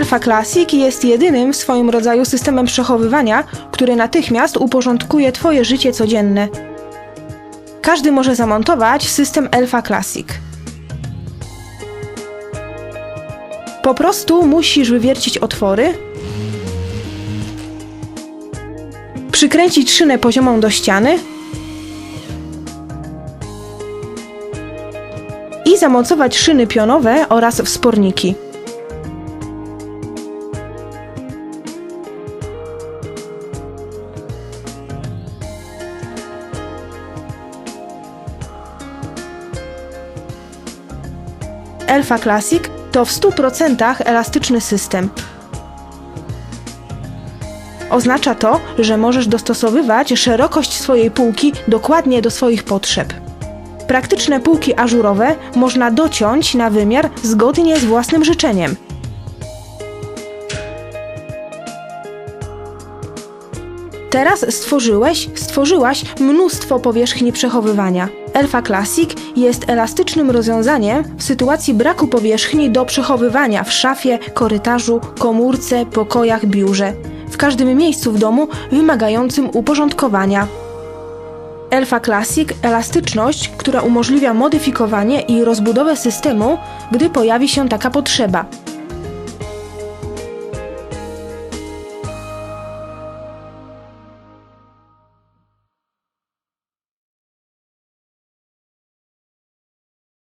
Alpha Classic jest jedynym w swoim rodzaju systemem przechowywania, który natychmiast uporządkuje Twoje życie codzienne. Każdy może zamontować system Alpha Classic. Po prostu musisz wywiercić otwory, przykręcić szynę poziomą do ściany i zamocować szyny pionowe oraz wsporniki. Alpha Classic to w 100% elastyczny system. Oznacza to, że możesz dostosowywać szerokość swojej półki dokładnie do swoich potrzeb. Praktyczne półki ażurowe można dociąć na wymiar zgodnie z własnym życzeniem. Teraz stworzyłeś, stworzyłaś mnóstwo powierzchni przechowywania. Alpha Classic jest elastycznym rozwiązaniem w sytuacji braku powierzchni do przechowywania w szafie, korytarzu, komórce, pokojach, biurze. W każdym miejscu w domu wymagającym uporządkowania. Alpha Classic elastyczność, która umożliwia modyfikowanie i rozbudowę systemu, gdy pojawi się taka potrzeba.